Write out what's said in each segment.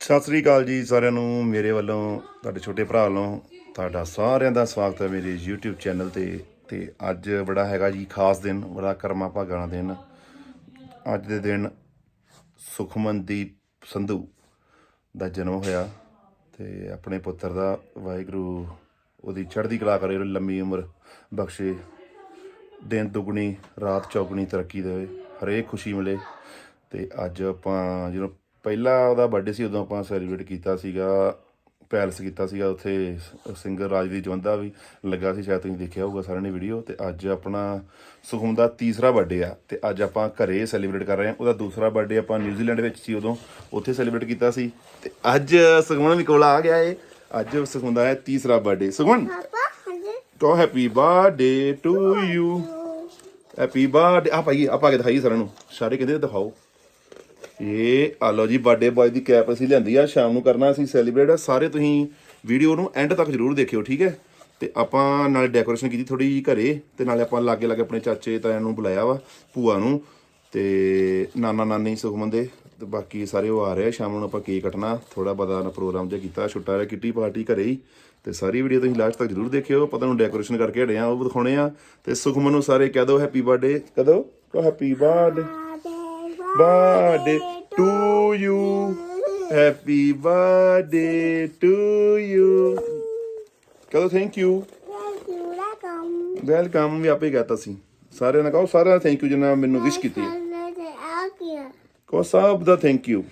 ਸਤਿ ਸ੍ਰੀ ਅਕਾਲ ਜੀ ਸਾਰਿਆਂ ਨੂੰ, ਮੇਰੇ ਵੱਲੋਂ, ਤੁਹਾਡੇ ਛੋਟੇ ਭਰਾ ਵੱਲੋਂ, ਤੁਹਾਡਾ ਸਾਰਿਆਂ ਦਾ ਸਵਾਗਤ ਹੈ ਮੇਰੇ YouTube ਚੈਨਲ ਤੇ ਤੇ ਅੱਜ ਬੜਾ ਹੈਗਾ ਜੀ ਖਾਸ ਦਿਨ, ਬੜਾ ਕਰਮਾ ਭਾਗਾਂ ਦਾ ਦਿਨ। ਅੱਜ ਦੇ ਦਿਨ ਸੁਖਮਨਦੀਪ ਸੰਧੂ ਦਾ ਜਨਮ ਹੋਇਆ ਤੇ ਆਪਣੇ ਪੁੱਤਰ ਦਾ ਵਾਹਿਗੁਰੂ ਉਹਦੀ ਚੜ੍ਹਦੀ ਕਲਾ ਕਰੇ ਲੰਮੀ ਉਮਰ ਬਖਸ਼ੇ, ਦਿਨ ਦੁਗਣੀ, ਰਾਤ ਚੌਗਣੀ ਤਰੱਕੀ ਦੇਵੇ, ਹਰੇਕ ਖੁਸ਼ੀ ਮਿਲੇ। ਤੇ ਅੱਜ ਆਪਾਂ ਜਦੋਂ ਪਹਿਲਾ ਉਹਦਾ ਬਰਥਡੇ ਸੀ ਉਦੋਂ ਆਪਾਂ ਸੈਲੀਬ੍ਰੇਟ ਕੀਤਾ ਸੀਗਾ ਪੈਲਸ ਕੀਤਾ ਸੀਗਾ ਉੱਥੇ ਸਿੰਗਰ ਰਾਜਵੀਰ ਜਵੰਦਾ ਵੀ ਲੱਗਾ ਸੀ ਸ਼ਾਇਦ ਤੁਸੀਂ ਦੇਖਿਆ ਹੋਊਗਾ ਸਾਰਿਆਂ ਨੇ ਵੀਡੀਓ ਤੇ ਅੱਜ ਆਪਣਾ ਸੁਖਮ ਦਾ ਤੀਸਰਾ ਬਰਥਡੇ ਆ ਤੇ ਅੱਜ ਆਪਾਂ ਘਰੇ ਸੈਲੀਬ੍ਰੇਟ ਕਰ ਰਹੇ ਹਾਂ। ਉਹਦਾ ਦੂਸਰਾ ਬਰਥਡੇ ਆਪਾਂ ਨਿਊਜ਼ੀਲੈਂਡ ਵਿੱਚ ਸੀ ਉਦੋਂ ਉੱਥੇ ਸੈਲੀਬ੍ਰੇਟ ਕੀਤਾ ਸੀ। ਤੇ ਅੱਜ ਸੁਖਮਨ ਵੀ ਕੋਲ ਆ ਗਿਆ ਏ ਅੱਜ ਸੁਖਮਨ ਦਾ ਹੈ ਤੀਸਰਾ ਬਰਥਡੇ ਸੁਖਮਨ ਪਾਪਾ ਹਾਂਜੀ। ਕਹੋ happy birthday to you happy birthday ਆ ਭਾਈ ਆਪਾਂ ਕੇ ਦਿਖਾਈ ਸਾਰਿਆਂ ਨੂੰ। ਸਾਰੇ ਕਹਿੰਦੇ ਦਿਖਾਓ। ਇਹ, ਆ ਲਓ ਜੀ ਬਰਥਡੇ ਬॉय ਦੀ ਕੈਪ ਅਸੀਂ ਲਿਆਂਦੀ ਆ, ਸ਼ਾਮ ਨੂੰ ਕਰਨਾ ਅਸੀਂ ਸੈਲੀਬ੍ਰੇਟ ਸਾਰੇ ਤੁਸੀਂ ਵੀਡੀਓ ਨੂੰ ਐਂਡ ਤੱਕ ਜਰੂਰ ਦੇਖਿਓ, ਠੀਕ ਹੈ? ਤੇ ਆਪਾਂ ਨਾਲੇ ਡੈਕੋਰੇਸ਼ਨ ਕੀਤੀ ਥੋੜੀ ਜਿਹੀ ਘਰੇ, ਤੇ ਨਾਲੇ ਆਪਾਂ ਲਾਗੇ ਲਾਗੇ ਆਪਣੇ ਚਾਚੇ ਤਾਇਆਂ ਨੂੰ ਬੁਲਾਇਆ ਵਾ, ਭੂਆ ਨੂੰ, ਤੇ ਨਾਨਾ ਨਾਨੀ ਸੁਖਮਨ ਦੇ ਤੇ ਬਾਕੀ ਸਾਰੇ ਉਹ ਆ ਰਹੇ ਆ। ਸ਼ਾਮ ਨੂੰ ਆਪਾਂ ਕੇਕ ਕੱਟਣਾ ਥੋੜਾ ਬਦਾ ਨਾ ਪ੍ਰੋਗਰਾਮ ਜਿਹਾ ਕੀਤਾ, ਛੁੱਟਾ ਜਿਹਾ ਕਿੱਟੀ ਪਾਰਟੀ ਘਰੇ ਹੀ। ਤੇ ਸਾਰੀ ਵੀਡੀਓ ਤੁਸੀਂ ਲਾਸਟ ਤੱਕ ਜਰੂਰ ਦੇਖਿਓ ਪਤਾ ਨੂੰ ਡੈਕੋਰੇਸ਼ਨ ਕਰਕੇ ਹਟੇ ਆ, ਉਹ ਦਿਖਾਉਣੇ ਆ। ਤੇ ਸੁਖਮਨ ਨੂੰ ਸਾਰੇ ਕਹਿ ਦਿਓ ਹੈਪੀ ਬਰਥਡੇ ਕਦੋਂ? ਕਹੋ happy birthday birthday to you. Happy birthday to you. ਕਹੋ thank you thank you welcome ਵੀ ਆਪੇ ਕਹਤਾ ਸੀ। ਸਾਰਿਆਂ ਨੇ ਕਹੋ ਸਾਰਿਆਂ ਦਾ ਥੈਂਕ ਯੂ ਜਿਨ੍ਹਾਂ ਮੈਨੂੰ ਵਿਸ਼ ਕੀਤੀ ਕਹੋ ਸਭ ਦਾ ਥੈਂਕ ਯੂ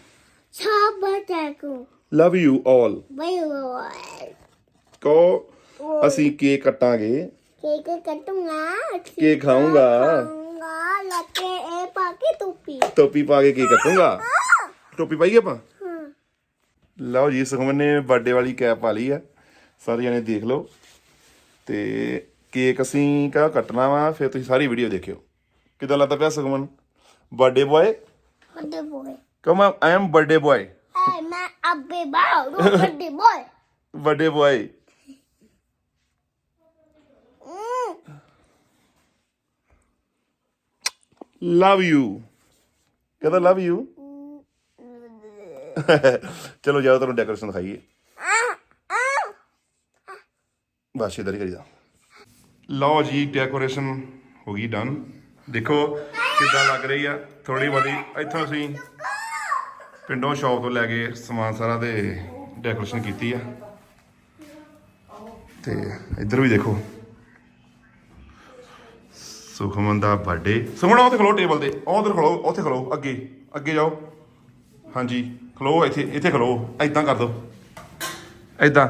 ਸਭ ਬਟਾਕੂ ਲਵ ਯੂ ਆਲ ਕਹੋ ਅਸੀਂ ਕੇਕ ਕੱਟਾਂਗੇ। ਕੇਕ ਕੱਟੂੰਗਾ ਕੇਕ ਖਾਊਂਗਾ। ਟੋਪੀ। ਪਾ ਕੇ ਕੀ ਕੱਟੂੰਗਾ? ਟੋਪੀ ਪਾਈਏ ਆਪਾਂ? ਹਾਂ। ਲਓ ਜੀ ਸੁਖਮਨ ਨੇ ਬਰਥਡੇ ਵਾਲੀ ਕੈਪ ਪਾ ਲਈ ਆ। ਸਾਰੇ ਜਣੇ ਦੇਖ ਲਓ। ਤੇ ਕੇਕ ਅਸੀਂ ਕਾ ਕੱਟਣਾ ਵਾ? ਫਿਰ ਤੁਸੀਂ ਸਾਰੀ ਵੀਡੀਓ ਦੇਖਿਓ। ਕਿਦਾਂ ਲੱਗਦਾ ਪਿਆ ਸੁਖਮਨ? ਬਰਥਡੇ ਬॉय ਵੱਡੇ ਬੋਏ ਕਮ ਆਈ ਬਰਥਡੇ ਬॉय ਮੈਂ ਅੱਬੇ ਬਾਉ ਵੱਡੇ boy birthday boy love you ਕਹਿੰਦਾ ਲਵ ਯੂ ਚਲੋ ਜਾਓ ਤੁਹਾਨੂੰ ਡੈਕੋਰੇਸ਼ਨ ਦਿਖਾਈਏ। ਬਸ ਇਧਰ ਹੀ ਕਰੀਦਾ। ਲਓ ਜੀ ਡੈਕੋਰੇਸ਼ਨ ਹੋ ਗਈ ਡਨ ਦੇਖੋ ਕਿੱਦਾਂ ਲੱਗ ਰਹੀ ਆ। ਥੋੜੀ ਬਹੁਤੀ ਇੱਥੋਂ ਅਸੀਂ ਪਿੰਡੋਂ ਸ਼ੌਪ ਤੋਂ ਲੈ ਕੇ ਸਮਾਨ ਸਾਰਾ ਤੇ ਡੈਕੋਰੇਸ਼ਨ ਕੀਤੀ ਆ। ਤੇ ਇੱਧਰ ਵੀ ਦੇਖੋ। ਸੁਖਮਨ ਦਾ ਬਰਥਡੇ ਸੁਖਮਨ ਉੱਥੇ ਖਲੋ ਟੇਬਲ ਤੇ। ਉਹ ਉਧਰ ਖਲੋ, ਉੱਥੇ ਖਲੋ, ਅੱਗੇ। ਅੱਗੇ ਜਾਓ। ਹਾਂਜੀ, ਖਲੋ ਇੱਥੇ ਇੱਥੇ ਖਲੋ। ਐਦਾਂ ਕਰ ਦੋ। ਐਦਾਂ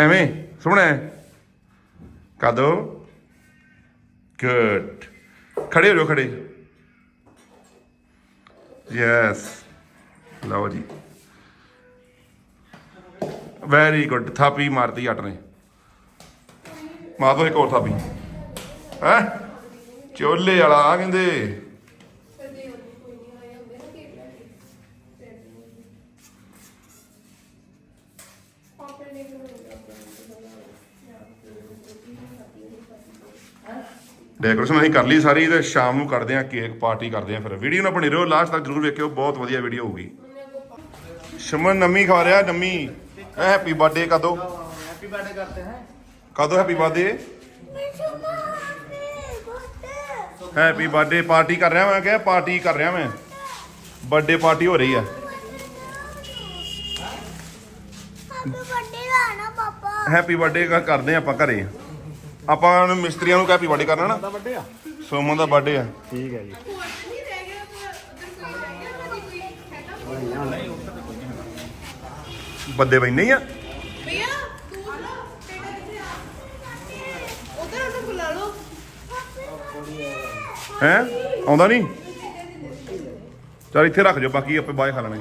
ਐਵੇਂ। ਸੁਣਿਆ? ਕਰ ਦੋ। ਗੁੱਡ ਖੜੇ ਹੋ ਜਾਓ, ਖੜੇ। ਯੈਸ ਲਓ ਜੀ। ਵੈਰੀ ਗੁੱਡ ਥਾਪੀ ਮਾਰਤੀ ਅੱਟ ਨੇ। ਮਾਰ ਦੋ ਇੱਕ ਹੋਰ ਥਾਪੀ। ਹੈ? ਚੋਲੇ ਵਾਲਾ ਆ ਕਹਿੰਦੇ। ਡੈਕੋਰੇਸ਼ਨ ਅਸੀਂ ਕਰ ਲਈ ਸਾਰੀ ਤੇ ਸ਼ਾਮ ਨੂੰ ਕਰਦੇ ਆ ਕੇਕ ਪਾਰਟੀ ਕਰਦੇ ਆ ਫਿਰ। ਵੀਡੀਓ ਨਾਲ ਬਣੀ ਰਹੋ ਲਾਸਟ ਤੱਕ ਜਰੂਰ ਵੇਖਿਓ ਬਹੁਤ ਵਧੀਆ ਵੀਡੀਓ ਹੋਊਗੀ। ਸ਼ਮਨ ਨਮੀ ਖਾ ਰਿਹਾ ਨਮੀ। ਹੈਪੀ ਬਰਥਡੇ ਕਦੋਂ? ਹੈਪੀ ਬਰਥਡੇ ਕਰਤੇ ਹੈ। ਕਦੋਂ happy birthday happy birthday party ਕਰ ਰਿਹਾ ਮੈਂ ਕਿਹਾ ਪਾਰਟੀ ਕਰ ਰਿਹਾ ਮੈਂ। ਬਰਥਡੇ ਪਾਰਟੀ ਹੋ ਰਹੀ ਆ। ਹੈਪੀ ਬਰਥਡੇ ਕਰਦੇ ਆਪਾਂ ਘਰੇ। ਆਪਾਂ ਹੁਣ ਮਿਸਤਰੀਆਂ ਨੂੰ ਹੈਪੀ ਬਰਥਡੇ ਕਰਨਾ ਨਾ। ਸੋਮਨ ਦਾ ਬਰਥਡੇ ਆ। ਠੀਕ ਹੈ ਜੀ। ਬੱਦੇ ਬੈਨੇ ਆ। ਹੈ? ਆਉਂਦਾ ਨਹੀਂ? ਚਲ ਇੱਥੇ ਰੱਖ ਜਾਓ ਬਾਕੀ ਆਪੇ ਬਾਏ ਖਾ ਲੈਣੇ।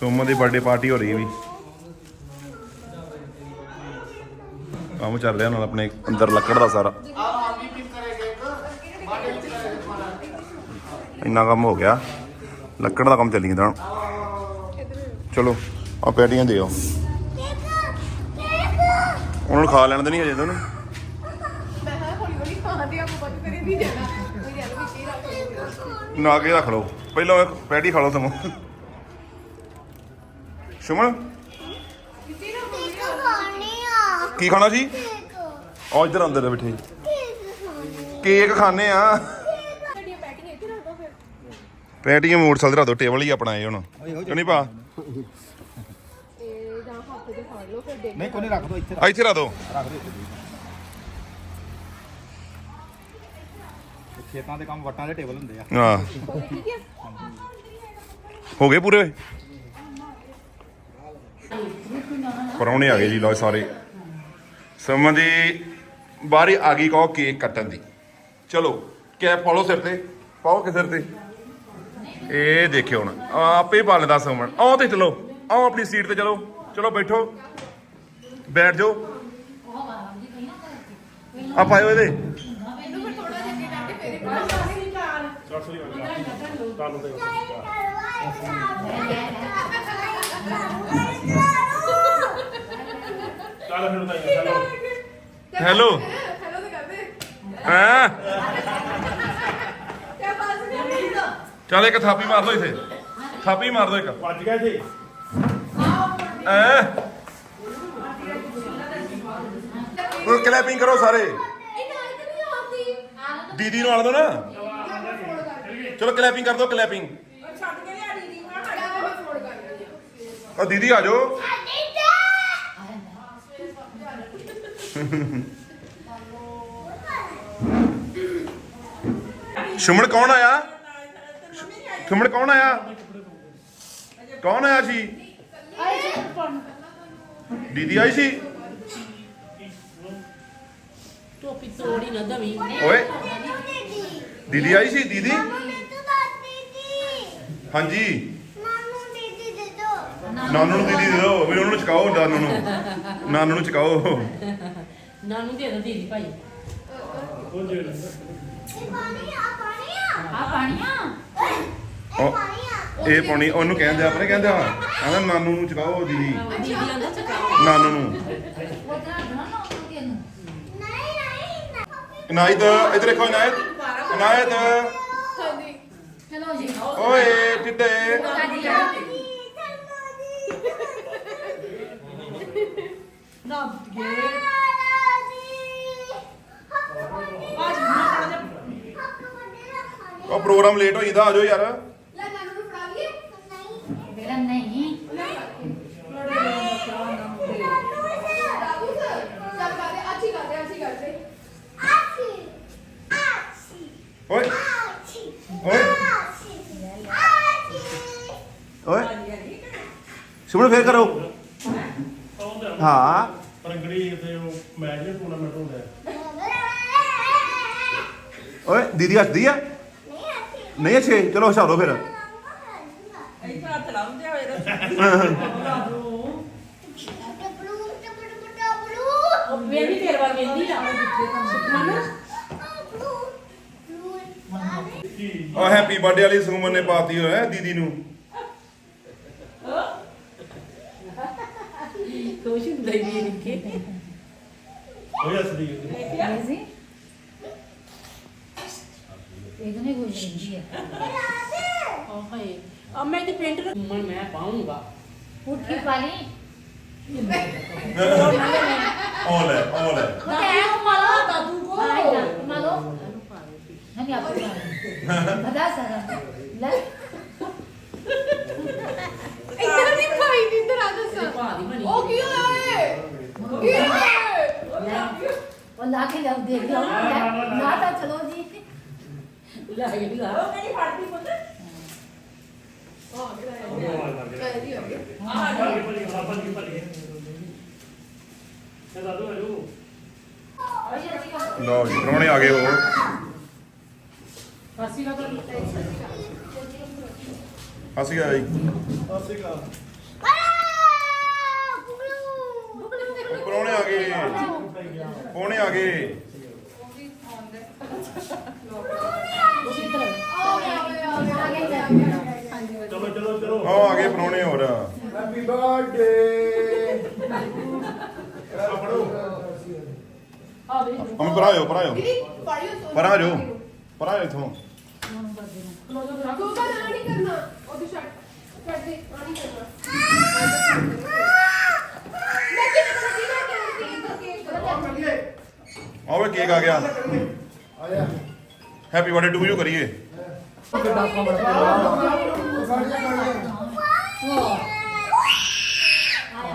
ਸੋਮਨ ਦੀ ਬਰਥਡੇ ਪਾਰਟੀ ਹੋ ਰਹੀ ਵੀ। ਕੰਮ ਚੱਲ ਰਿਹਾ ਨਾਲ ਆਪਣੇ ਅੰਦਰ ਲੱਕੜ ਦਾ ਸਾਰਾ। ਇੰਨਾ ਕੰਮ ਹੋ ਗਿਆ। ਲੱਕੜ ਦਾ ਕੰਮ ਚੱਲੀ ਜਾਂਦਾ ਚਲੋ ਆ ਪੈਟੀਆਂ ਦਿਓ ਉਹਨਾਂ ਨੂੰ ਖਾ ਲੈਣ ਦੇ ਨਹੀਂ ਅਜੇ ਤੁਹਾਨੂੰ मैं ਨਾ ਕੇ ਰੱਖ ਲਓ। ਪਹਿਲਾਂ ਇੱਕ ਪੈਟੀ ਖਾ ਲਓ ਸਮਾਂ ਸੁਮਨ? ਕੀ ਖਾਣਾ ਜੀ ਆ ਇੱਧਰ ਅੰਦਰ ਬੈਠੇ। ਕੇਕ ਖਾਣੀ ਆ। ਪੈਟੀਆਂ ਇੱਥੇ ਰੱਖ ਦੋ ਫਿਰ ਪੈਟੀਆਂ ਮੋਟਰਸਾਈਕਲ ਤੇ ਰੱਖ ਦੋ ਟੇਬਲ ਹੀ ਆਪਣਾ ਇਹ ਹੁਣ। ਕਿ ਨਹੀਂ ਪਾ? ਤੇ ਜਾਂ ਹੱਥ ਦੇ ਫੜ ਲਓ ਫਿਰ ਦੇਖ ਨਹੀਂ ਕੋਈ ਨਹੀਂ ਰੱਖ ਦੋ ਇੱਥੇ ਇੱਥੇ ਰੱਖ ਦੋ। ਰੱਖ ਦੋ ਇੱਥੇ ਇਹ ਖੇਤਾਂ ਦੇ ਕੰਮ ਵੱਟਾਂ ਦੇ ਟੇਬਲ ਹੁੰਦੇ ਆ। ਹਾਂ। ਹੋ ਗਏ ਪੂਰੇ? ਪਰੌਣੇ ਆ ਗਏ ਜੀ ਲੋ ਸਾਰੇ। ਸਮਨ ਦੀ ਬਾਰੀ ਆ ਗਈ ਕਹੋ ਕੇਕ ਕੱਟਣ ਦੀ। ਚਲੋ, ਕੈਪ ਪਾਲੋ ਸਿਰ ਤੇ। ਪਾਓ ਕਿ ਸਿਰ ਤੇ। ਇਹ ਦੇਖਿਓ ਹੁਣ, ਆਪੇ ਪਾ ਲੈਂਦਾ ਸਮਨ। ਆਓ ਤੇ ਚਲੋ, ਆਓ ਆਪਣੀ ਸੀਟ ਤੇ ਚਲੋ। ਚਲੋ ਬੈਠੋ। ਬੈਠ ਜਾਓ। ਆ ਪਾਇਓ ਇਹਦੇ ਇਹਨੂੰ ਫਿਰ ਥੋੜਾ ਜਿਹਾ ਅੱਗੇ ਕਰਕੇ ਫੇਰ ਇਹ ਸਾਰੇ ਨਿਕਾਲ ਹੈਲੋ ਹੈਲੋ ਤੇ ਕਰਦੇ ਹਾਂ? ਕਿਆ ਬਾਤ ਕਰਨੀ ਚੱਲ ਇੱਕ ਥਾਪੀ ਮਾਰ ਦੋ ਇਥੇ। ਥਾਪੀ ਮਾਰ ਦੋ ਇੱਕ। ਵੱਜ ਗਿਆ ਜੀ ਐ ਉਹ ਕਲੈਪਿੰਗ ਕਰੋ ਸਾਰੇ। ਇਹ ਨਾਲ ਤੇ ਨਹੀਂ ਆਉਂਦੀ। ਦੀਦੀ ਨੂੰ ਆਣ ਦੋ ਨਾ। ਚਲੋ ਕਲੈਪਿੰਗ ਕਰ ਦੋ ਕਲੈਪਿੰਗ ਛੱਡ ਕੇ ਲਿਆ ਦੀਦੀ ਨੂੰ ਮੈਂ ਮੈਂ ਫੋਨ ਕਰ ਰਹੀ ਹਾਂ। ਉਹ ਦੀਦੀ ਆ ਜਾਓ। ਸੁਮਨ ਕੌਣ ਆਇਆ? ਸੁਮਨ ਕੌਣ ਆਇਆ? ਕੌਣ ਆਇਆ ਸੀ? ਦੀਦੀ ਆਈ ਸੀ? ਟੋਪੀ ਤੋੜੀ ਨਾ ਦਵੀ। ਓਏ। ਦੀਦੀ ਆਈ ਸੀ ਦੀਦੀ? ਨਾਨੂ ਹਾਂਜੀ ਦੀਦੀ ਦੇ ਦੋ ਨਾਨੂ ਨੂੰ ਦੀਦੀ ਦੇ ਦਿਓ। ਵੀ ਉਹਨਾਂ ਚਕਾਓ ਨਾਨੂ ਨੂੰ। ਨਾਨੂ ਨੂੰ ਚਕਾਓ। ਨਾਨੂ ਦੇ ਦੋ ਦੀਦੀ ਭਾਈ। ਇਹ ਪਾਣੀ ਆ ਪਾਣੀ ਆ। ਆ? ਪਾਣੀਆਂ ਇਹ ਉਹ- ਪਾਣੀ ਆ। ਇਹ ਪਾਉਣੀ ਉਹਨੂੰ ਕਹਿੰਦੇ ਆ ਆਪਣੇ ਕਹਿੰਦੇ ਆ। ਕਹਿੰਦਾ ਨਾਨੂ ਨੂੰ ਚਕਾਓ ਦੀਦੀ। ਦੀਦੀ ਆਂਦਾ ਚਕਾਓ। ਨਾਨੂ ਨੂੰ। ਨਹੀਂ ਇੱਧਰ ਦੇਖੋ ਇਨਾਇਤ ਹਾਂਜੀ ਚਲੋ ਜੀ ਓਏ ਟਿੱਡੇ ਉਹ ਪ੍ਰੋਗਰਾਮ ਲੇਟ ਹੋ ਜਾਂਦਾ ਆ ਜਾਓ ਯਾਰ ਲੈ ਨਾਨੂ ਨੂੰ ਫੜਾ ਲਈਏ ਮੇਰਾ ਨਹੀਂ ਦਾਦੂ ਸਰ ਚੱਲ ਕਰਦੇ ਅੱਛੀ ਕਰਦੇ ਅੱਛੀ ਕਰਦੇ ਓਏ ਓਏ ਓਏ ਸੁਣ ਫੇਰ ਕਰੋ ਹਾਂ ਰੰਗੜੀ ਤੇ ਉਹ ਮੈਚ ਦੇ ਟੂਰਨਾਮੈਂਟ ਹੁੰਦਾ ਓਏ ਦੀਦੀ ਹੱਸਦੀ ਆ? ਨਹੀਂ ਅੱਛੇ ਚਲੋ ਹਸਾ ਦੋ ਫਿਰ ਉਹ ਮੈਂ ਵੀ ਤੇਰੇ ਵੱਲ ਵੇਂਦੀ ਆ। ਉਹ ਹੈਪੀ ਬਰਥਡੇ ਵਾਲੀ ਸੁਮਨ ਨੇ ਪਾਤੀ ਹੋਇਆ ਦੀਦੀ ਨੂੰ। ਖੁਸ਼ ਹੁੰਦਾ ਹੀ ਨਹੀਂ। ਨਿੱਕੇ ਉਹ ਹੱਸਦੀ ਹੁੰਦੀ एकदम ही खुश रहती है ਓ ਹਾਏ ਆ ਮੈਂ ਤੇ ਪਿੰਟ ਮਨ ਮੈਂ ਪਾਉਂਗਾ फूट की पाली ਉਹ ਲੈ ਉਹ ਲੈ ਦਾਦੂ ਮਾਲਾ ਦਾਦੂ ਕੋ आएगा मालो नहीं आपको मालो बता सका ला ਇੱਧਰ ਨਹੀਂ ਭਾਈ ਜੀ ਇੱਧਰ ਆ ਦੱਸ ਭਾ ਦੀ ਬਣੀ ਉਹ ਕੀ ਹੋਇਆ ਏ ਕੀ ਹੋਇਆ और ला के जाओ देख लो ना था चलो जी ਲੈ ਕੇ ਲਾ ਮੇਰੀ ਫੜਦੀ ਪੁੱਤ? ਹਾਂ ਕਿਹੜਾ ਹੈ ਜੀ। ਹੋ ਗਿਆ ਲਓ ਜੀ ਪ੍ਰਾਹੁਣੇ ਆ ਗਏ ਹੋਰ ਫਾਸੀ ਦਾ ਤਾਂ ਅਸੀਂ ਆ ਜੀ। ਪ੍ਰਾਹੁਣੇ ਆ ਗਏ। ਪ੍ਰਾਹੁਣੇ ਆ ਗਏ। ਚਲੋ ਹਾਂ ਆ ਗਏ ਪਰੋਣੇ ਹੋਰ ਹੈਪੀ ਬਰਥਡੇ ਹਮ ਪਰਾਇਓ ਪਰਾਇਓ ਪਰਾਇਓ ਪਰਾਇਓ ਇਥੋਂ ਆਵੇ ਕੇਕ ਆ ਗਿਆ ਹੈਪੀ ਬਰਥਡੇ ਟੂ ਯੂ ਕਰੀਏ ਗੱਡਾ ਪਾਉਣਾ ਸਾਡੀਆਂ ਗੱਲਾਂ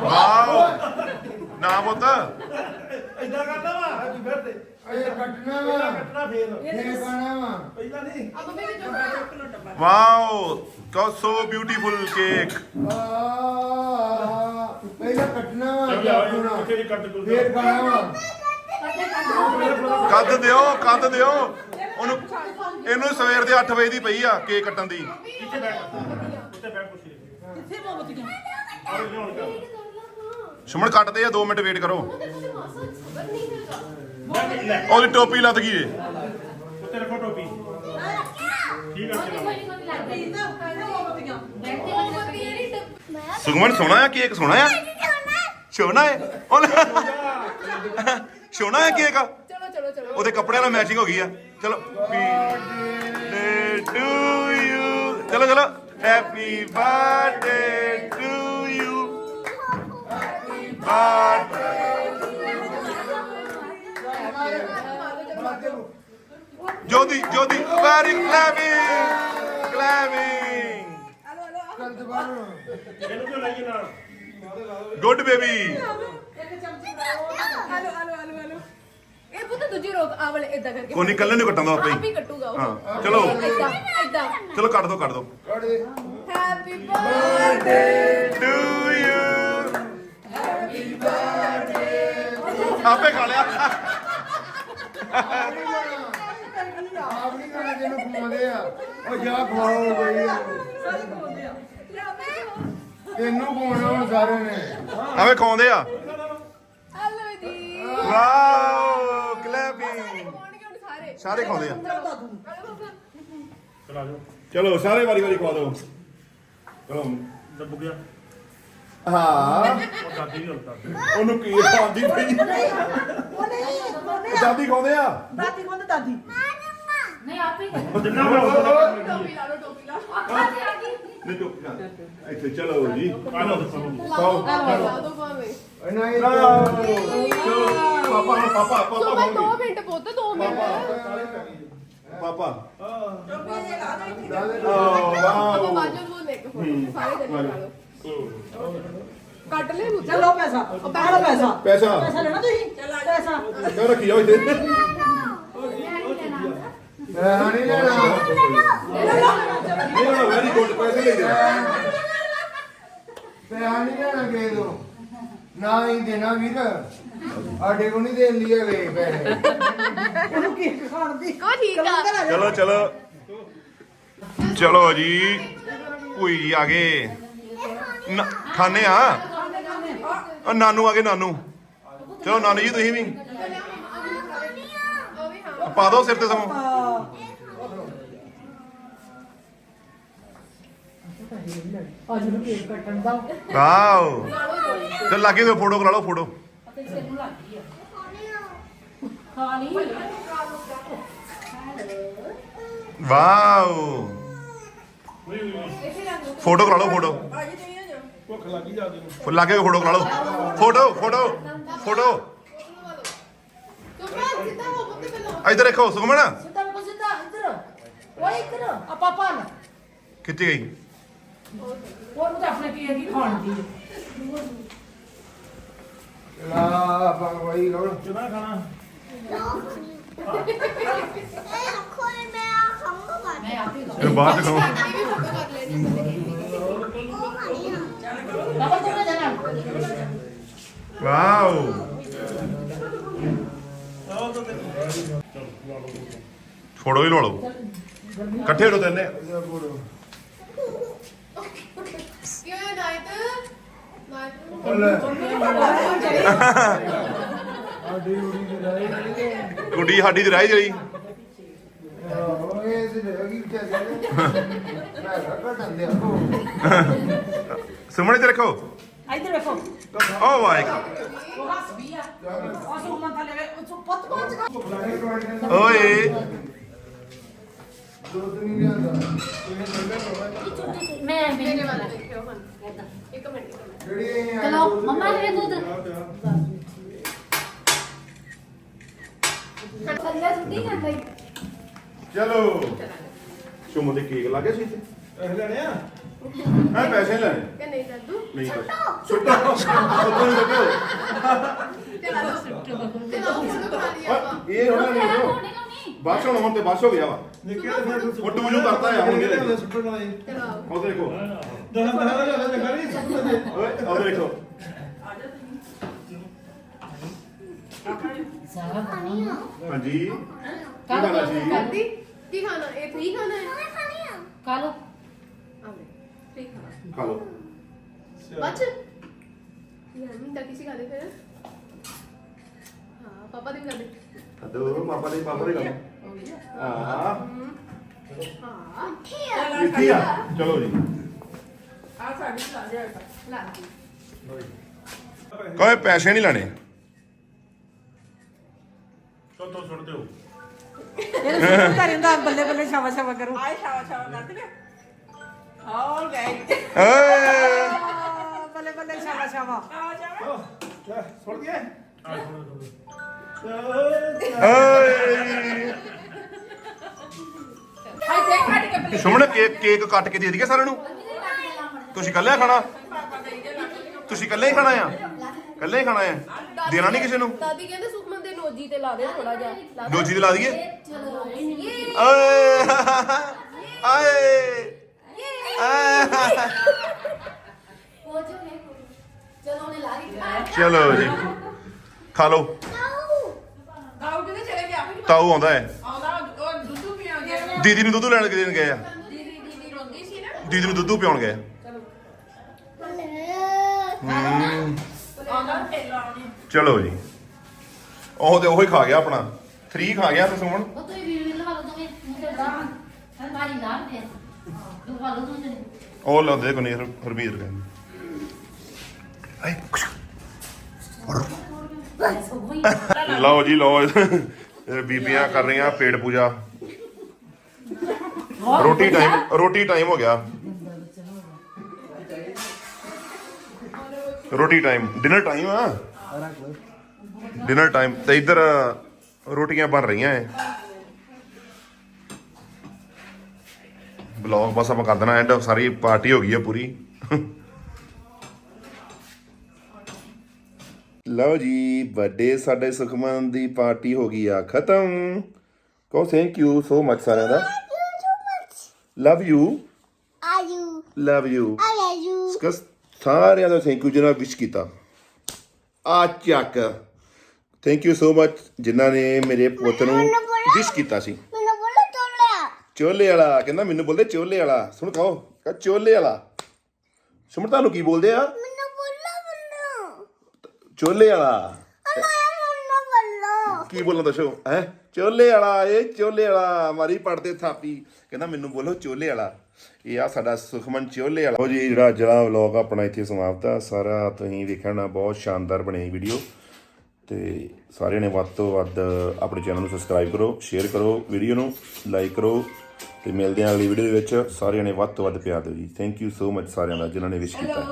ਵਾਓ ਨਾ ਪੁੱਤ। ਇਦਾਂ ਕਰਦਾ ਵਾ ਹੈਪੀ ਬਰਥਡੇ ਅਜੇ ਕੱਟਣਾ ਵਾ। ਕੱਟਣਾ ਫੇਰ। ਫੇਰ ਖਾਣਾ ਵਾ। ਪਹਿਲਾਂ ਨਹੀਂ। ਆ ਮੰਮੀ ਵੀ ਚੁੱਪ ਕਰ ਡੱਬਾ ਵਾਓ ਕੋ ਸੋ ਬਿਊਟੀਫੁਲ ਕੇਕ ਪਹਿਲਾਂ ਕੱਟਣਾ ਵਾ ਫੇਰ ਵਾ। ਕੱਦ ਦਿਓ ਕੱਦ ਦਿਓ। ਉਹਨੂੰ ਇਹਨੂੰ ਸਵੇਰ ਦੇ 8 ਵਜੇ ਦੀ ਪਈ ਆ ਕੇਕ ਕੱਟਣ ਦੀ। ਕਿੱਥੇ ਬੈਠ? ਕਿੱਥੇ ਮੋਮਬਤੀਆਂ ਸੁਮਨ ਕੱਟਦੇ ਆ 2 ਮਿੰਟ ਵੇਟ ਕਰੋ। ਉਹਦੀ ਟੋਪੀ ਲੱਤ ਗਈ ਏ। ਉੱਤੇ ਰੱਖੋ ਟੋਪੀ। ਠੀਕ ਆ ਚਲੋ। ਸੁਖਮਨ ਸੋਹਣਾ ਆ ਕੇਕ? ਸੋਹਣਾ ਆ? ਸੋਹਣਾ ਹੈ ਉਹ। ਸੋਹਣਾ ਹੈ ਕੇਕ? ਚਲੋ ਚਲੋ ਚਲੋ। ਉਹਦੇ ਕੱਪੜਿਆਂ ਨਾਲ ਮੈਚਿੰਗ ਹੋ ਗਈ ਆ। ਚਲੋ। ਬਰਥਡੇ ਟੂ ਯੂ ਚਲੋ ਚਲੋ। Happy birthday to you birthday ਜੋਦੀ ਜੋਦੀ ਵੈਰੀ ਕਲੈਵਿੰਗ ਕਲੈਵਿੰਗ ਚੱਲ ਦੁਬਾਰਾ ਇਹਨੂੰ ਇਹ ਪੁੱਤ ਦੂਜੀ ਰੋਕ ਆ ਵਾਲੇ ਇਦਾਂ ਕਰਕੇ ਕੋਈ ਨਹੀਂ ਕੱਲੇ ਨੂੰ ਕੱਟਾਂ ਦਾ ਆਪੇ ਆਪ ਹੀ ਹੀ ਕੱਟੂਗਾ ਉਹ। ਹਾਂ ਚਲੋ। ਇਦਾਂ ਇਦਾਂ ਚਲੋ ਕੱਟ ਦੋ ਕੱਟ ਦੋ। ਕੱਢ ਦੇ। ਹੈਪੀ ਬਰਥਡੇ ਟੂ ਯੂ ਆਪੇ ਖਾ ਲਿਆ। ਆਪ ਨਹੀਂ ਖਾਣਾ ਜਿਹਨੂੰ ਖਵਾਉਂਦੇ ਆ ਉਹ ਜਾ ਖਵਾਓ ਬਈ ਸਾਰੇ ਖੋਲਦੇ ਆ ਤੈਨੂੰ ਖਵਾਉਣਾ ਹੁਣ ਸਾਰਿਆਂ ਨੇ ਆਵੇ ਖਾਉਂਦੇ ਆ। ਹਲੋ ਜੀ। ਵਾਓ। ਸਾਰੇ ਖਾਉਂਦੇ ਆ। ਚਲਾ ਜਾਓ। ਚਲੋ ਸਾਰੇ ਵਾਰੀ ਵਾਰੀ ਖਵਾ ਦਿਓ। ਚਲੋ। ਦੱਬ ਗਿਆ। ਹਾਂ। ਉਹ ਦਾਦੀ ਨਹੀਂ ਹੁੰਦਾ ਉਹਨੂੰ ਕੀ ਖਾਂਦੀ ਪਈ ਉਹ ਨਹੀਂ ਉਹ ਨਹੀਂ ਦਾਦੀ ਖਾਉਂਦੇ ਆ? ਦਾਦੀ ਕੋਲ ਦਾਦੀ। ਨਹੀਂ ਆਪੇ ਜਿੰਨਾ ਟੋਪੀ ਲਾ ਲਓ ਟੋਪੀ ਲਾ ਨਹੀਂ ਟੋਪੀ ਇੱਥੇ ਚਲੋ ਜੀ ਆ ਲਓ ਦੱਸੋ ਖਾਓ ਲਾ ਦੋ ਭਾਵੇਂ ਇਹਨਾਂ ਇਹ ਚਲੋ ਪਾਪਾ ਨੂੰ ਪਾਪਾ ਪਾਪਾ ਸੋ ਮੈਂ 2 ਖਾਓਗੇ ਮਿੰਟ ਪੁੱਤ 2 ਮਿੰਟ ਪਾਪਾ ਟੋਪੀ ਦੇ ਲਾ ਦੇ ਓ ਆਪਾਂ ਵਾਓ ਬਾਜੂ ਨੂੰ ਲੈ ਕੇ ਫੋਟੋ ਸਾਰੇ ਜਣੇ ਲਾ ਲਓ ਕੱਟ ਲੈ ਚਲੋ ਪੈਸਾ ਆਹ ਲਓ ਪੈਸਾ ਪੈਸਾ ਪੈਸਾ ਲੈਣਾ ਤੁਸੀਂ ਪੈਸਾ ਕਿਉਂ ਰੱਖੀ ਜਾਓ ਇੱਥੇ ਮੈਂ ਨਹੀਂ ਲੈਣਾ ਗੁੱਡ ਪੈਸੇ ਲੈ ਦੇ ਪੈਸਾ ਨਹੀਂ ਲੈਣਾ ਕਿਸੇ ਤੋਂ। ਨਾ ਹੀ ਦੇਣਾ ਵੀਰ। ਆਡੇ ਕੋ ਨਹੀਂ ਦੇਣ ਲਈ ਹੈਗੇ ਪੈਸੇ। ਉਹਨੂੰ ਕੀ ਖਾਣ ਦੀ? ਕੋ ਠੀਕ ਆ। ਚਲੋ ਚਲੋ। ਚਲੋ ਜੀ ਭੂਈ ਜੀ ਆ ਗਏ। ਨਾ- ਖਾਣੇ ਆ? ਉਹ ਨਾਨੂ ਆ ਗਏ ਨਾਨੂ। ਚਲੋ ਨਾਨੂ ਜੀ ਤੁਸੀਂ ਵੀ। ਪਾ ਦਿਓ ਸਿਰ ਤੇ ਸਮਾਂ ਅੱਜ ਨੂੰ ਕੇਕ ਕੱਟਣ ਦਾ ਵਾਓ ਤੇ ਲਾਗੇ ਤੇ ਫੋਟੋ ਕਰਾ ਲਓ ਫੋਟੋ। ਅਤੇ ਸਿਰ ਨੂੰ ਲੱਗ ਗਈ ਆ ਖਾ ਲਈ ਵਾਓ। ਫੋਟੋ ਕਰਾ ਲਓ ਫੋਟੋ। ਭੁੱਖ ਲੱਗੀ ਜਾਂਦੀ ਨੂੰ ਲਾਗੇ ਫੋਟੋ ਕਰਾ ਲਓ। Photo photo photo. ਤੂੰ ਇੱਧਰ ਦੇਖੋ ਸੁਖਮਨ। ਸਿੱਧਾ ਕੋ ਸਿੱਧਾ ਇੱਧਰ। ਓਏ ਇੱਧਰ। ਆ ਪਾਪਾ ਨਾ ਕਿੱਥੇ ਗਈ? ਉਹਨੂੰ ਤਾਂ ਆਪਣੇ ਕੇਕ ਹੀ ਖਾਣ ਦੀ ਹੈ। ਲਾ ਆਪਾਂ ਵਈ ਰੋੜ ਕਿਹਦਾ ਖਾਣਾ। ਮੈਂ ਆਪੇ ਖਾਂ ਇਹਨੂੰ ਬਾਅਦ ਚ ਖਾਓ ਪਾਪਾ ਤੂੰ ਜਾਣਾ। ਵਾਓ। ਆਹ ਤਾਂ ਚਲੋ ਲਾ ਲਓ ਫੋਟੋ ਹੀ ਲਵਾ ਲਓ ਇਕੱਠੇ ਹੋ ਤੈਨੇ। ਕਿਉਂ ਨਾਇਤ ਨਾਇਤ ਆਡੀ ਉਡੀ ਦੀ ਰਾਈ ਨਹੀਂ ਕੁੜੀ ਸਾਡੀ ਦੀ ਰਹਿ ਜਲੀ ਓਏ ਇਹ ਤੇ ਹੈਗੀ ਚੱਲ ਮੈਂ ਘਟਣ ਦੇ ਆਪੋ ਸੁਮਣੇ ਤੇ ਰੱਖੋ। ਇੱਧਰ ਵੇਖੋ। ਓ ਵਾਈ ਉਹ ਹੱਸ ਵੀ ਆ। ਉਹ ਸੁਮਨ ਥੱਲੇ ਵੇ ਉਹ ਪੁੱਤ ਪਹੁੰਚ ਓਏ। ਦੁੱਧ ਨਹੀਂ ਲਿਆਂਦਾ ਮੈਂ ਮੇਰੇ ਮੇਰੇ ਵੱਲ ਦੇਖਿਓ ਹੁਣ। ਇੱਕ ਮਿੰਟ ਇੱਕ ਮਿੰਟ। ਜਿਹੜੀ ਇਹ ਆ ਚਲੋ ਦੁੱਧ ਮੰਮਾ ਨੇ ਦੁੱਧ। ਥੱਲੇ ਸੁੱਟੀ ਜਾਂਦਾ ਈ। ਚਲੋ ਸ਼ੁਮ ਦੇ ਕੇਕ ਲਾ ਗਿਆ ਸੀ ਇੱਥੇ। ਇਹ ਲੈਣੇ ਆ? ਹਾਂ ਪੈਸੇ ਲੈਣੇ। ਕਿ ਨਹੀਂ ਦਾਦੂ? ਨਹੀਂ ਛੁੱਟੋ ਛੁੱਟੋ ਉਦੋਂ ਹੀ ਲੱਗੋ ਖਾ ਵਾ ਇਹ ਨਹੀਂ ਨਹੀਂ ਲੋ ਹੁਣ ਤੇ ਬਸ ਹੋ ਗਿਆ ਵਾ ਨਿੱਕੇ ਤੇ ਫਿਰ ਉਹ ਟੂਜੂ ਕਰਤਾ ਆ ਹੁਣ ਕਿਹੜੇ ਇਹ ਹੁੰਦੇ ਸੁੱਟਣ ਵਾਲੇ ਚਲਾਓ ਉਹ ਦੇਖੋ ਦਹਾਂ ਦਹਾਂ ਦਾ ਲਿਆਦਾ ਜਗਾ ਨਹੀਂ ਸੁੱਟਣ ਦੇ ਓਏ ਉਹ ਦੇਖੋ ਸਾਰਾ ਖਾਣੀ ਆ। ਹਾਂਜੀ ਕੀ ਕੱਲ ਖਾਣਾ ਸੀ ਦਾਦੀ ਕੀ ਖਾਣਾ ਇਹ ਤੁਸੀਂ ਖਾਣਾ ਹੈ ਖਾ ਲਓ ਆਵੇ ਠੀਕ ਖਾਣਾ ਖਾ ਲਓ ਬੱਚ ਯਾਨੀ ਤਾਂ ਕਿਸੇ ਖਾਦੇ ਫਿਰ ਹਾਂ ਪਾਪਾ ਦੇ ਵੀ ਖਾਦੇ ਅਦੋ ਪਾਪਾ ਦੇ ਪਾਪਾ ਦੇ ਕੰਮ ਹਾਂ ਹਾਂ ਇੱਥੇ ਆ। ਚਲੋ ਜੀ। ਆ ਸਾਡੀ ਲਾ ਲਿਆ ਲਾ ਕੋਈ ਪੈਸੇ ਨਹੀਂ ਲੈਣੇ। ਤੋਂ ਤੋਂ ਸੁੱਟ ਦਿਓ ਇਹ ਸੁਣ ਕਰਿੰਦਾ ਬੱਲੇ ਬੱਲੇ ਸ਼ਾਵਾ ਸ਼ਾਵਾ ਕਰੂ ਆਏ ਸ਼ਾਵਾ ਸ਼ਾਵਾ ਕਰਦੇ ਨੇ। ਹੋ ਗਏ ਓਏ। ਬੱਲੇ ਬੱਲੇ ਸ਼ਾਵਾ ਸ਼ਾਵਾ। ਆ ਜਾਵਾ ਸੁੱਟ ਗਿਆ ਓਏ। ਤੇ ਸੁਮਣ ਕੇਕ ਕੇਕ ਕੱਟ ਕੇ ਦੇ ਦਈਏ ਸਾਰਿਆਂ ਨੂੰ? ਤੁਸੀਂ ਇਕੱਲੇ ਖਾਣਾ? ਤੁਸੀਂ ਇਕੱਲੇ ਹੀ ਖਾਣਾ ਆ? ਇਕੱਲੇ ਹੀ ਖਾਣਾ ਆ? ਦੇਣਾ ਨਹੀਂ ਕਿਸੇ ਨੂੰ? ਦਾਦੀ ਕਹਿੰਦੇ ਸੁਖਮਨ ਦੇ ਨੋਜੀ ਤੇ ਲਾ ਦੇ ਥੋੜਾ ਜਿਹਾ। ਲਾ ਦੇ ਤੇ ਲਾ ਦਈਏ? ਓਏ ਆਏ। ਆਏ। ਉਹ ਜੋ ਨੇ ਚਲੋ ਜੀ। ਖਾ ਲਓ। ਆਉ ਕਿਤੇ ਚਲੇ ਗਿਆ। ਤਾਊ ਆਉਂਦਾ ਹੈ। ਆਉਂਦਾ। ਦੀਦੀ ਨੂੰ ਦੁੱਧ ਲੈਣ ਕੇ ਦੇਣ ਗਏ ਆ। ਦੀਦੀ ਦੀਦੀ ਰੋਂਦੀ ਸੀ ਨਾ। ਦੀਦੀ ਨੂੰ ਦੁੱਧ ਪਿਉਣ ਗਏ ਹਮ, ਆਉਂਦਾ ਠੇਲਾ ਆਉਣੀ ਚਲੋ ਜੀ। ਉਹ ਤੇ ਉਹੀ ਖਾ ਗਿਆ ਆਪਣਾ। 3 ਖਾ ਗਿਆ ਤੇ ਸੁਮਨ ਉਹ ਤੋਂ ਵੀ ਵੀ ਲਵਾ ਲਓ ਦੋਵੇਂ ਮੂੰਹ ਤੇ ਲਾ ਹਰ ਵਾਰੀ ਲਾ ਦੇ ਤੂੰ ਖਾ ਲਓ ਜਣੇ ਉਹ ਲਾਉਂਦੇ ਕੋ ਨਹੀਂ ਹਰਬੀਰ ਕਹਿੰਦੇ। ਆਏ ਲਓ ਜੀ ਲਓ। ਇਹ ਬੀਬੀਆਂ ਕਰ ਰਹੀਆਂ ਪੇਟ ਪੂਜਾ। ਰੋਟੀ ਟਾਈਮ ਰੋਟੀ ਟਾਈਮ ਹੋ ਗਿਆ। ਰੋਟੀ ਟਾਈਮ ਡਿਨਰ ਟਾਈਮ ਆ। ਡਿਨਰ ਟਾਈਮ ਤੇ ਇੱਧਰ ਰੋਟੀਆਂ ਬਣ ਰਹੀਆਂ ਐ ਬਲੌਗ ਬਸ ਆਪਾਂ ਕਰ ਦੇਣਾ ਐਂਡ ਸਾਰੀ ਪਾਰਟੀ ਹੋ ਗਈ ਆ ਪੂਰੀ। ਲਓ ਜੀ ਬਰਥਡੇ ਸਾਡੇ ਸੁਖਮਨ ਦੀ ਪਾਰਟੀ ਹੋ ਗਈ ਆ। ਖਤਮ। ਕਹੋ ਥੈਂਕ ਯੂ ਸੋ ਮਚ ਸਾਰਿਆਂ ਦਾ। Love you Are you? Love you Are you? ਸਕਸ ਸਾਰਿਆਂ ਦਾ ਥੈਂਕ ਯੂ ਜਿਹਨਾਂ ਵਿਸ਼ ਕੀਤਾ। ਆ ਚੱਕ। ਥੈਂਕ ਯੂ ਸੋ ਮਚ ਜਿਨ੍ਹਾਂ ਨੇ ਮੇਰੇ ਪੁੱਤ ਨੂੰ ਵਿਸ਼ ਕੀਤਾ ਸੀ। ਮੈਨੂੰ ਬੋਲੋ ਤੋਲਿਆ ਚੋਲੇ ਵਾਲਾ ਕਹਿੰਦਾ ਮੈਨੂੰ ਬੋਲਦੇ ਚੋਲੇ ਵਾਲਾ। ਸੁਣ ਕਹੋ ਕਹ ਚੋਲੇ ਵਾਲਾ। ਸੁਣ ਤੁਹਾਨੂੰ ਕੀ ਬੋਲਦੇ ਆ? ਮੈਨੂੰ ਬੋਲੋ ਮੈਨੂੰ ਚੋਲੇ ਵਾਲਾ। ਮੈਨੂੰ ਬੋਲੋ। ਕੀ ਬੋਲਣਾ ਦੱਸੋ ਹੈ? ਚੋਲੇ ਵਾਲਾ ਇਹ ਚੋਲੇ ਵਾਲਾ, ਮਾਰੀ ਪੜਦੇ ਥਾਪੀ। ਕਹਿੰਦਾ ਮੈਨੂੰ ਬੋਲੋ ਚੋਲੇ ਵਾਲਾ। ਇਹ ਆ ਸਾਡਾ ਸੁਖਮਨ ਚੋਲੇ ਵਾਲਾ। ਉਹ ਜੀ, ਜਿਹੜਾ ਜਿਹੜਾ ਵਲੌਗ ਆਪਣਾ ਇੱਥੇ ਸਮਾਪਤ ਆ। ਸਾਰਾ ਤੁਸੀਂ ਵੇਖਣਾ, ਬਹੁਤ ਸ਼ਾਨਦਾਰ ਬਣੀ ਵੀਡੀਓ ਤੇ ਸਾਰਿਆਂ ਨੇ ਵੱਧ ਤੋਂ ਵੱਧ ਆਪਣੇ ਚੈਨਲ ਨੂੰ ਸਬਸਕ੍ਰਾਈਬ ਕਰੋ ਸ਼ੇਅਰ ਕਰੋ ਵੀਡੀਓ ਨੂੰ ਲਾਈਕ ਕਰੋ। ਤੇ ਮਿਲਦੇ ਹਾਂ ਅਗਲੀ ਵੀਡੀਓ ਦੇ ਵਿੱਚ। ਸਾਰਿਆਂ ਨੇ ਵੱਧ ਤੋਂ ਵੱਧ ਪਿਆਰ ਦਿਓ ਜੀ। ਥੈਂਕ ਯੂ ਸੋ ਮਚ ਸਾਰਿਆਂ ਦਾ, ਜਿਨ੍ਹਾਂ ਨੇ ਵਿਸ਼ ਕੀਤਾ।